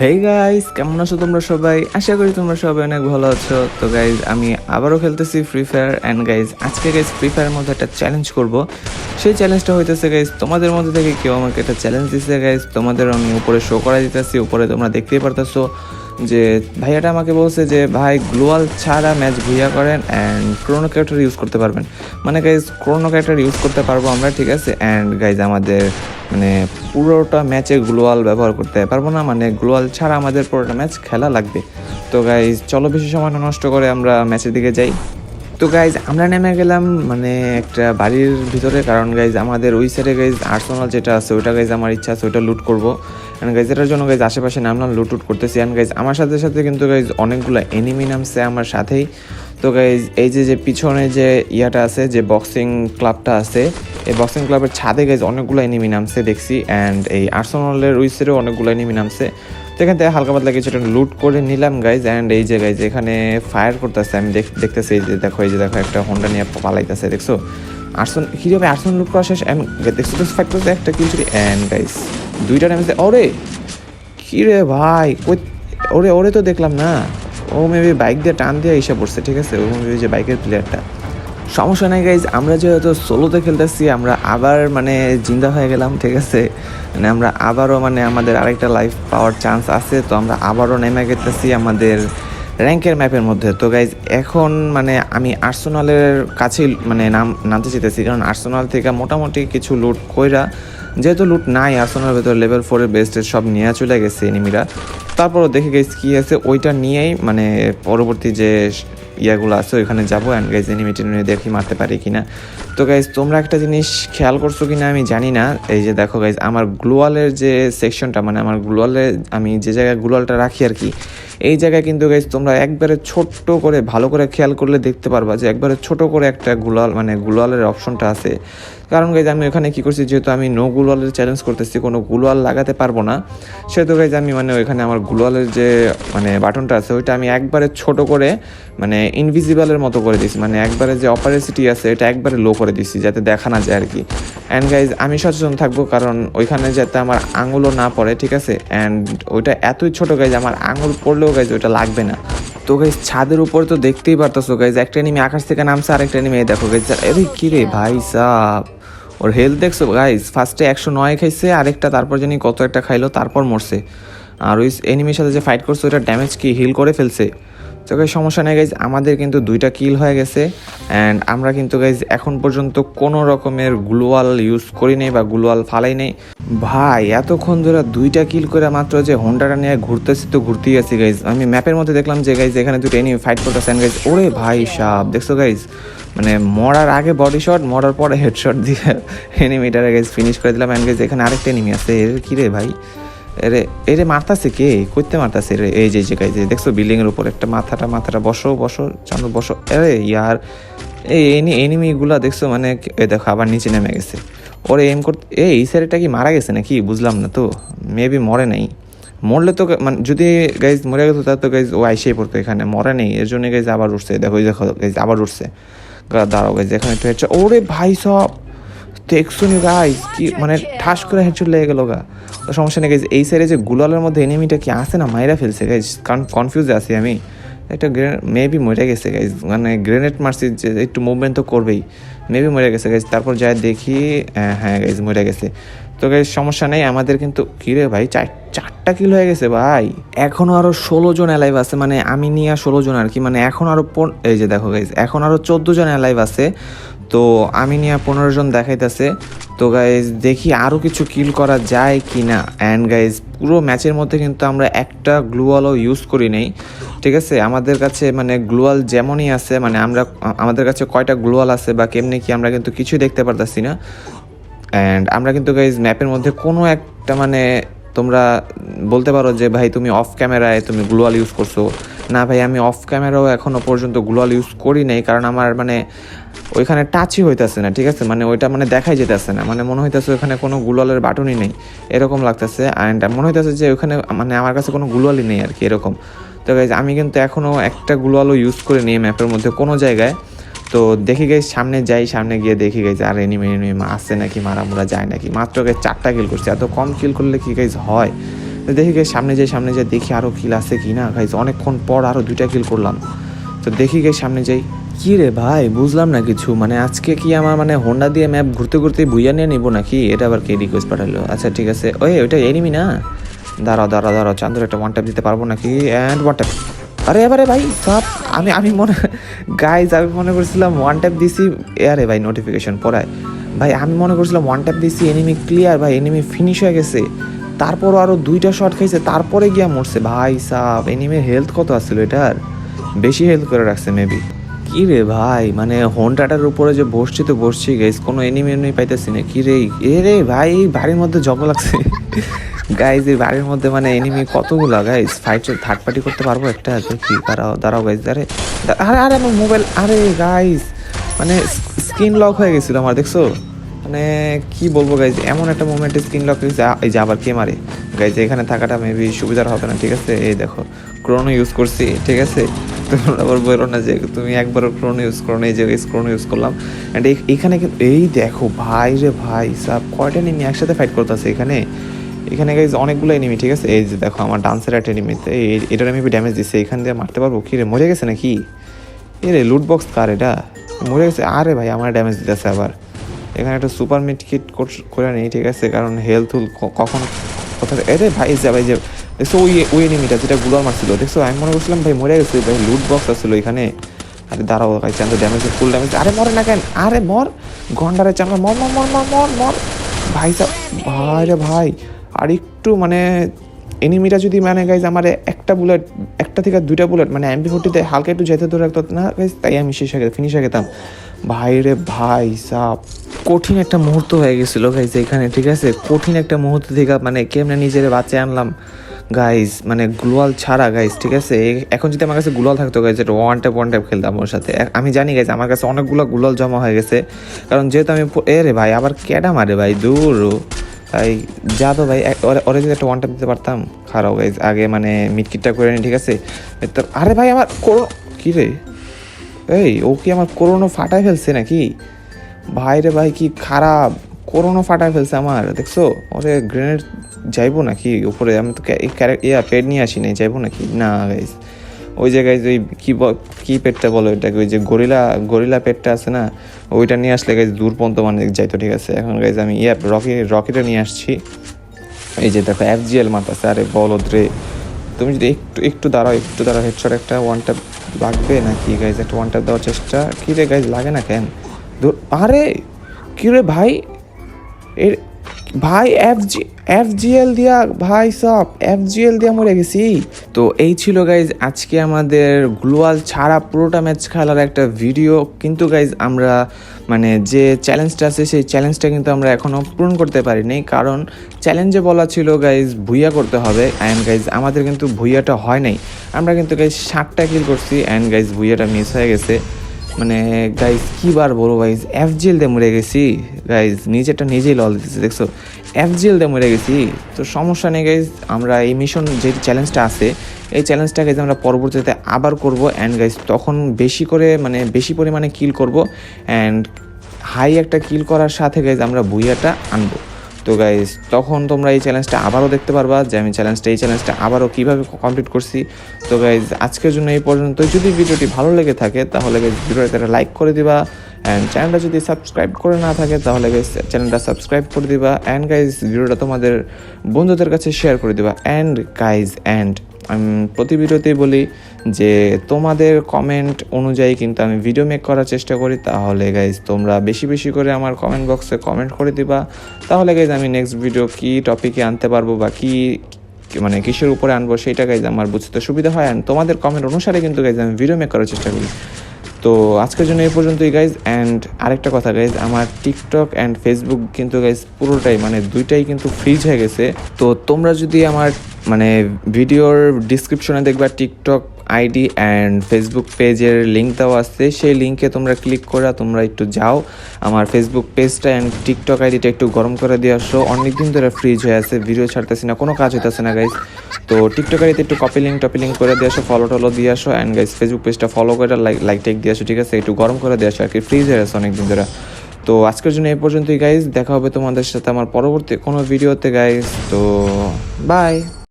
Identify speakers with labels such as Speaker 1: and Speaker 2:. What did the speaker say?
Speaker 1: Hey guys কেমন আছো তোমরা সবাই? আশা করি তোমরা সবাই অনেক ভালো আছো। তো গাইজ আমি আবারও খেলতেছি ফ্রি ফায়ার অ্যান্ড গাইজ আজকে গাইজ ফ্রি ফায়ারের মধ্যে একটা চ্যালেঞ্জ করব। সেই চ্যালেঞ্জটা হইতেছে গাইজ তোমাদের মধ্যে থেকে কেউ আমাকে একটা চ্যালেঞ্জ দিচ্ছে গাইজ তোমাদের আমি উপরে শো করা দিতেছি, উপরে তোমরা দেখতেই পারতেছো। যে ভাইয়াটা আমাকে বলছে যে, ভাই, গ্লোয়াল ছাড়া ম্যাচ ভুইয়া করেন অ্যান্ড ক্রোনো ক্যারেক্টার ইউজ করতে পারবেন। মানে গাইজ ক্রোনো ক্যারেক্টার ইউজ করতে পারব আমরা, ঠিক আছে? অ্যান্ড গাইজ আমাদের মানে পুরোটা ম্যাচে গ্লোয়াল ব্যবহার করতে পারব না মানে গ্লোয়াল ছাড়া আমাদের পুরোটা ম্যাচ খেলা লাগবে। তো গাইজ চলো বেশি সময় নষ্ট করে আমরা ম্যাচের দিকে যাই। তো গাইজ আমরা নেমে গেলাম মানে একটা বাড়ির ভিতরে, কারণ গাইজ আমাদের ওই সাইডে গাইজ আর্সোনাল যেটা আছে, ওইটা গাইজ আমার ইচ্ছা আছে, ওইটা লুট করব। অ্যান্ড গাইজ এটার জন্য গাইজ আশেপাশে নামলাম লুট উট করতেছি। অ্যান্ড গাইজ আমার সাথে সাথে কিন্তু গাইজ অনেকগুলো এনিমি নামছে আমার সাথেই। তো গাইজ এই যে যে পিছনে যে ইয়াটা আছে, যে বক্সিং ক্লাবটা আছে, এই বক্সিং ক্লাবের ছাদে গাইজ অনেকগুলো এনিমি নামছে, দেখছি। অ্যান্ড এই আর্সেনালের ওই সাইডেও অনেকগুলো এনিমি নামছে। তো এখান থেকে হালকা পাতলা কিছুটা লুট করে নিলাম গাইজ অ্যান্ড এই যে গাইজ এখানে ফায়ার করতেছে, আমি দেখ, দেখতেছি, এই যে দেখো, এই যে দেখো, একটা হোন্ডা নিয়ে পালাইতেছে, দেখছ? আর্সন কীভাবে আর্সন লুট করা শেষ? অ্যান্ড দেখছ তো একটা কিল চুরি অ্যান্ড গাইজ দুইটা নেমেছে ওরে! কী রে ভাই? কই ওরে ওরে তো দেখলাম না। ও মেবি বাইক দিয়ে টান দিয়ে এসে পড়ছে, ঠিক আছে? ও মেবি যে বাইকের প্লেয়ারটা সমস্যা নাই গাইজ আমরা যেহেতু সোলোতে খেলতেছি, আমরা আবার মানে জিন্দা হয়ে গেলাম, ঠিক আছে? মানে আমরা আবারও মানে আমাদের আরেকটা লাইফ পাওয়ার চান্স আছে, তো আমরা আবারও নেমে গেতেছি আমাদের র্যাঙ্কের ম্যাপের মধ্যে। তো গাইজ এখন মানে আমি আর্সোনালের কাছেই মানে নাম, নামতে চাইতেছি। কারণ আর্সোনাল থেকে মোটামুটি কিছু লুট কইরা, যেহেতু লুট নাই, আর্সেনালের ভেতর লেভেল ফোরের বেস্টের সব নিয়ে চলে গেছে এনিমিরা তারপরও দেখে গেছি কী আছে ওইটা নিয়েই মানে পরবর্তী যে ইয়াগুলো আছে, ওইখানে যাব। অ্যান্ড গাইজ এনিমিটি নিয়ে দেখি মারতে পারি কি না তো গাইজ তোমরা একটা জিনিস খেয়াল করছ কি না আমি জানি না। এই যে দেখো গাইজ আমার গ্লোয়ালের যে সেকশনটা মানে আমার গ্লোয়ালে আমি যে জায়গায় গ্লোয়ালটা রাখি আর কি এই জায়গায় কিন্তু গাইজ তোমরা একবারে ছোট্ট করে ভালো করে খেয়াল করলে দেখতে পারবা যে একবারে ছোট করে একটা গুলাল মানে গুলালের অপশনটা আছে। কারণ গাইজ আমি ওখানে কী করছি, যেহেতু আমি নো গুলালের চ্যালেঞ্জ করতেছি, কোনো গুলাল লাগাতে পারব না। সেহেতু গাইজ আমি মানে ওইখানে আমার গুলালের যে মানে বাটনটা আছে, ওইটা আমি একবারে ছোট করে মানে ইনভিজিবলের মতো করে দিয়েছি। মানে একবারে যে অপারেসিটি আছে, এটা একবারে লো করে দিছি যাতে দেখা না যায় আর কি অ্যান্ড গাইজ আমি সচেতন থাকব, কারণ ওইখানে যাতে আমার আঙুলও না পড়ে, ঠিক আছে? অ্যান্ড ওইটা এতই ছোট গাইজ আমার আঙুল পড়লেও গাইজ ওইটা লাগবে না। তো গাইজ ছাদের উপর তো দেখতেই পারতেছো গাইজ একটা এনিমি আকাশ থেকে নামছে এনিমি এই দেখো গাইজ আরে কি রে ভাই সাহ ওর হেলথ দেখছ গাইজ ফার্স্টে একশো নয় খাইছে, আরেকটা তারপর জানি কত একটা খাইলো, তারপর মরছে। আর ওই এনিমির সাথে যে ফাইট করছে ওটা ড্যামেজ কি হিল করে ফেলছে? গাইজ সমস্যা নেই গাইজ আমাদের কিন্তু দুইটা কিল হয়ে গেছে অ্যান্ড আমরা কিন্তু গাইজ এখন পর্যন্ত কোনো রকমের গ্লোয়াল ইউজ করি নেই বা গ্লোয়াল ফালাই নেই। ভাই, এতক্ষণ ধরে দুইটা কিল করে মাত্র যে হোন্ডাটা নিয়ে ঘুরতেছি তো ঘুরতেই আছি গাইজ আমি ম্যাপের মধ্যে দেখলাম যে গাইজ এখানে দুটো এনিমি ফাইট করতেছেন গাইজ ওরে ভাই সাপ দেখছ গাইজ মানে মরার আগে বডি শট মরার পরে হেডশট দিয়ে এনিমিটারে গাইজ ফিনিশ করে দিলাম অ্যান্ড গাইজ এখানে আরেকটা এনিমি আছে। এর কি রে ভাই? এরে এরে মারতাছে কে? করতে মারতাছে রে? এই যে যে গাইজ দেখছ বিল্ডিং এর উপর একটা মাথাটা মাথাটা বসো বসো চাঁদ বসো। আরে ইয়ার, এই এনি এনিমিগুলা দেখছ মানে এ দেখো আবার নিচে নেমে গেছে। ওরে এম করতে এই এই স্যারটা কি মারা গেছে নাকি? বুঝলাম না তো। মেবি মরে নাই। মরলে তো মানে যদি গাইজ মরে গেতো তাহলে তো গাইজ ও আইসেই পড়তো এখানে। মরে নেই, এর জন্য গাইজ আবার উঠছে দেখো দেখো গাইজ আবার উঠছে দাঁড়াও গাইজ এখানে একটু হেডশট ওরে ভাই সব। দেখছ নি গাইজ কি মানে ঠাস করে হেডশট লেগে গেল গা। তো সমস্যা নেই গাইজ এই সাইডে যে গুলালের মধ্যে এনিমিটা কি আসে না, মাইরা ফেলছে গাইজ কারণ কনফিউজে আছি আমি। একটা গ্রেনেড মেবি মরে গেছে গাইজ মানে গ্রেনেড মারছি, যে একটু মুভমেন্ট তো করবেই। মেবি মরে গেছে গাইজ তারপর যাই দেখি হ্যাঁ হ্যাঁ গাইজ মরে গেছে। তো গাইজ সমস্যা নেই, আমাদের কিন্তু, কিরে ভাই, চার, চারটা কিল হয়ে গেছে ভাই। এখনও আরও ষোলো জন অ্যালাইভ আছে মানে আমি নিয়ে ষোলো জন আর কি মানে এখন আরও পন- এই যে দেখো গাইজ এখন আরও চোদ্দ জন অ্যালাইভ আছে, তো আমি নিয়ে পনেরো জন দেখাইতেছে। তো গাইজ দেখি আরও কিছু কিল করা যায় কি না অ্যান্ড গাইজ পুরো ম্যাচের মধ্যে কিন্তু আমরা একটা গ্লুয়ালও ইউজ করি নেই, ঠিক আছে? আমাদের কাছে মানে গ্লোয়াল যেমনই আছে মানে আমরা, আমাদের কাছে কয়টা গ্লোয়াল আছে বা কেমনি কি আমরা কিন্তু কিছুই দেখতে পারতাছি না। অ্যান্ড আমরা কিন্তু গাইজ ম্যাপের মধ্যে কোনো একটা মানে তোমরা বলতে পারো যে, ভাই, তুমি অফ ক্যামেরায় তুমি গ্লোয়াল ইউজ করছ। না, ভাই, আমি অফ ক্যামেরাও এখনও পর্যন্ত গ্লোয়াল ইউজ করি নাই, কারণ আমার মানে ওইখানে টাচই হইতেছে না, ঠিক আছে? মানে ওইটা মানে দেখাই যেতেছে না মানে মনে হইতাছে ওখানে কোনো গুলালের বাটনই নেই, এরকম লাগতেছে। অ্যান্ড মনে হইতেছে যে ওখানে মানে আমার কাছে কোনো গুলালই নেই আর কি, এরকম। তো গাইজ আমি কিন্তু এখনও একটা গুলালও ইউজ করে নিই ম্যাপের মধ্যে কোনো জায়গায়। তো দেখি গাইজ সামনে যাই, সামনে গিয়ে দেখি গাইজ আর এনিমি এনিমি আসছে নাকি মারা মোরা যায় নাকি। মাত্র গাইজ চারটা কিল করছে, এত কম কিল করলে কি গাইজ হয়? দেখি গাইজ সামনে যাই সামনে যাই, দেখি আরও কিল আছে কি না গাইজ অনেকক্ষণ পর আরও দুইটা কিল করলাম। তো দেখি গাইজ সামনে যাই। কি রে ভাই, বুঝলাম না কিছু। মানে আজকে কি আমার মানে হোন্ডা দিয়ে ম্যাপ ঘুরতে ঘুরতে বুইয়া নিয়ে নিবো নাকি? এটা আবার কে রিকোয়েস্ট পাঠালো? আচ্ছা ঠিক আছে। ওই, ওইটা এনিমি না? দাঁড়াও দাঁড়াও দাঁড়াও, চান্দুর একটা ওয়ান ট্যাপ দিতে পারব নাকি? অ্যান্ড ওয়ান ট্যাপ আরে এবারে ভাই, সব, আমি আমি মনে গাইজ আমি মনে করছিলাম ওয়ান ট্যাপ দিছি আরে ভাই নোটিফিকেশন পড়ায়। ভাই, আমি মনে করছিলাম ওয়ান ট্যাপ দিছি এনিমি ক্লিয়ার ভাই এনিমি ফিনিশ হয়ে গেছে। তারপরও আরও দুইটা শট খাইছে, তারপরে গিয়া মরছে। ভাই সাহ এনিমির হেলথ কত আসছিল এটার? বেশি হেলথ করে রাখছে মেবি কি রে ভাই মানে হোন্ডাটার উপরে যে বসছি তো বসছি গাইজ কোনো এনিমি এনিমি পাইতেছি না। কি রে, এ রে ভাই, বাড়ির মধ্যে জগ লাগছে। গাইজ এই বাড়ির মধ্যে মানে এনিমি কতগুলো গাইজ ফাইট থার্ড পার্টি করতে পারব একটা দেখি দাঁড়াও দাঁড়াও গাইজ আরে আরে আরে, আমার মোবাইল আরে গাইজ মানে স্ক্রিন লক হয়ে গেছিল আমার, দেখছ? মানে কি বলব গাইজ এমন একটা মোমেন্টে স্ক্রিন লক এই যে আবার কে মারে? গাইজ এখানে থাকাটা মেবি সুবিধার হবে না, ঠিক আছে? এই দেখো ক্রোনো ইউজ করছি, ঠিক আছে? তোমরা আবার বলো না যে তুমি একবার ক্রোনো ইউজ করো না এই যে ক্রোনো ইউজ করলাম। অ্যান্ড কিন্তু এই দেখো, ভাই রে ভাই, সাব কয়টা নেমে একসাথে ফাইট করতেছে এখানে? এখানে গাইজ অনেকগুলো এনিমি ঠিক আছে? এই যে দেখো আমার ডান্সের একটা এনিমিতে এটার আমি ড্যামেজ দিচ্ছে এখান দিয়ে মারতে পারব? কি রে, মরে গেছে নাকি? এ রে লুট বক্স কার এটা? মরে গেছে, আরে ভাই, আমার ড্যামেজ দিতেছে আবার। এখানে একটা সুপার মিট কিট করে নেই, ঠিক আছে? কারণ হেলথ হুল কখন কোথায় এরে ভাই যা, ভাই, যে, দেখছ ওই ওই এনিমিটা যেটা গুলার মারছিল? দেখছ, আমি মনে করছিলাম, ভাই, মরে গেছে, ভাই লুট বক্স আসছিল এখানে আরে দাঁড়াও, ভাই চান্দ ড্যামেজ ফুল ড্যামেজ আরে মরে না কেন? আরে মর! গন্ডারে চান্দ মর মর মর মর মর মর! ভাই সাহ ভাই রে ভাই! আর একটু মানে এনিমিটা যদি মানে গাইজ আমার একটা বুলেট একটা থেকে দুইটা বুলেট মানে এমপি ফোর্টিতে হালকা একটু যেতে ধরে রাখতো না গাইজ তাই আমি শেষ হয়ে ফিনিশ হয়ে গেতাম। ভাই রে ভাই, সাপ। কঠিন একটা মুহূর্ত হয়ে গেছিল গাইজ এখানে, ঠিক আছে? কঠিন একটা মুহূর্ত থেকে মানে কেমনে নিজের বাঁচে আনলাম? গাইজ মানে গ্লোয়াল ছাড়া গাইজ ঠিক আছে? এখন যদি আমার কাছে গ্লোয়াল থাকতো গাইজ এটা ওয়ান ট্যাপ ওয়ান ট্যাপ খেলতাম ওর সাথে। আমি জানি গাইজ আমার কাছে অনেকগুলো গ্লোয়াল জমা হয়ে গেছে। কারণ যেহেতু আমি এ রে ভাই, আবার ক্যাডা মারে ভাই, দূর। তাই যা তো ভাই ওরে যদি একটা ওয়ান ট্যাপ দিতে পারতাম, খারাপ গাইজ আগে মানে মিটকিটটা করে নি, ঠিক আছে? তো আরে ভাই, আমার করো কী রে? এই, ও কি আমার করোনো ফাটায় ফেলছে নাকি? ভাই রে ভাই, কি খারাপ। করোনো ফাটায় ফেলছে আমার, দেখছ? ওরে গ্রেনেড যাইবো নাকি উপরে? আমি তো ইয়া পেড নিয়ে আসি নাই, যাইবো নাকি? না গাইজ ওই জায়গায় ওই কি কি পেটটা বলো এটাকে ওই যে গরিলা গরিলা পেটটা আছে না, ওইটা নিয়ে আসলে গাইজ দূর পর্যন্ত মানে যাইতো ঠিক আছে। এখন গাইজ আমি ইয়া রকি রকিটা নিয়ে আসছি। এই যে দেখো এফ জিএল মারতেছে আরে বলদ রে। তুমি যদি একটু একটু দাঁড়াও একটু দাঁড়াও হেডশট একটা ওয়ান ট্যাপ লাগবে নাকি গাইজ একটা ওয়ান ট্যাপ দেওয়ার চেষ্টা। কী রে গাইজ লাগে না কেন? আরে, কি রে ভাই? এর ভাই এফ জি এফ জিএল দিয়া, ভাই সব এফ জিএল দিয়া মরে গেছি। তো এই ছিল গাইজ আজকে আমাদের গ্লোয়াল ছাড়া পুরোটা ম্যাচ খেলার একটা ভিডিও কিন্তু গাইজ আমরা মানে যে চ্যালেঞ্জটা আছে, সেই চ্যালেঞ্জটা কিন্তু আমরা এখনও পূরণ করতে পারিনি। কারণ চ্যালেঞ্জে বলা ছিল গাইজ ভুইয়া করতে হবে। অ্যান্ড গাইজ আমাদের কিন্তু ভুইয়াটা হয় নাই। আমরা কিন্তু গাইজ ষাটটা কিল করছি। অ্যান্ড গাইজ ভুইয়াটা মিস হয়ে গেছে। মানে গাইজ কি বার বলব গাইজ এফ জিএল দিয়ে মরে গেছি। গাইজ নিজেরটা নিজেই লল দিতেছে, দেখছ? এফ জিএল দিয়ে মরে গেছি। তো সমস্যা নেই গাইজ আমরা এই মিশন যে চ্যালেঞ্জটা আছে, এই চ্যালেঞ্জটা গাইজ আমরা পরবর্তীতে আবার করব অ্যান্ড গাইজ তখন বেশি করে মানে বেশি পরিমাণে কিল করব অ্যান্ড হাই একটা কিল করার সাথে গাইজ আমরা বুইয়াটা আনব। তো গাইজ তখন তোমরা এই চ্যালেঞ্জটা আবারও দেখতে পারবা যে আমি চ্যালেঞ্জটা এই চ্যালেঞ্জটা আবারও কীভাবে কমপ্লিট করছি। তো গাইজ আজকের জন্য এই পর্যন্ত যদি ভিডিওটি ভালো লেগে থাকে, তাহলে গাইজ ভিডিওটা একটা লাইক করে দিবা। অ্যান্ড চ্যানেলটা যদি সাবস্ক্রাইব করে না থাকে, তাহলে গাইজ চ্যানেলটা সাবস্ক্রাইব করে দিবা। অ্যান্ড গাইজ ভিডিওটা তোমাদের বন্ধুদের কাছে শেয়ার করে দিবা। অ্যান্ড গাইজ অ্যান্ড প্রতি ভিডিওতেই বলি যে তোমাদের কমেন্ট অনুযায়ী কিন্তু আমি ভিডিও মেক করার চেষ্টা করি। তাহলে গাইজ তোমরা বেশি বেশি করে আমার কমেন্ট বক্সে কমেন্ট করে দিবা। তাহলে গাইজ আমি নেক্সট ভিডিও কি টপিকে আনতে পারব বা কি মানে কিসের উপরে আনব সেটা গাইজ আমার বুঝতে সুবিধা হয়। অ্যান্ড তোমাদের কমেন্ট অনুসারে কিন্তু গাইজ আমি ভিডিও মেক করার চেষ্টা করি। তো আজকের জন্য এই পর্যন্তই গাইজ অ্যান্ড আরেকটা কথা গাইজ আমার টিকটক অ্যান্ড ফেসবুক কিন্তু গাইজ পুরোটাই মানে দুইটাই কিন্তু ফ্রিজ হয়ে গেছে। তো তোমরা যদি আমার মানে ভিডিওর ডিসক্রিপশনে দেখবা টিকটক আইডি অ্যান্ড ফেসবুক পেজের লিঙ্ক দেওয়া আছে। সেই লিঙ্কে তোমরা ক্লিক করে, তোমরা একটু যাও। আমার ফেসবুক পেজটা অ্যান্ড টিকটক আইডিটা একটু গরম করে দিয়ে আসো। অনেকদিন ধরে ফ্রিজ হয়ে আছে ভিডিও ছাড়তেছি না, কোনো কাজ হইতেছে না গাইজ তো টিকটক আইডিতে একটু কপি লিঙ্ক টপি লিঙ্ক করে দিয়ে আসো ফলো টলো দিয়ে আসো। অ্যান্ড গাইজ ফেসবুক পেজটা ফলো করে লাইক লাইক টেক দিয়ে আসো, ঠিক আছে? একটু গরম করে দিয়ে আসো, আর কি। ফ্রিজ হয়ে আছে অনেকদিন ধরে। তো আজকের জন্য এই পর্যন্তই গাইজ দেখা হবে তোমাদের সাথে আমার পরবর্তী কোনো ভিডিওতে গাইজ তো বাই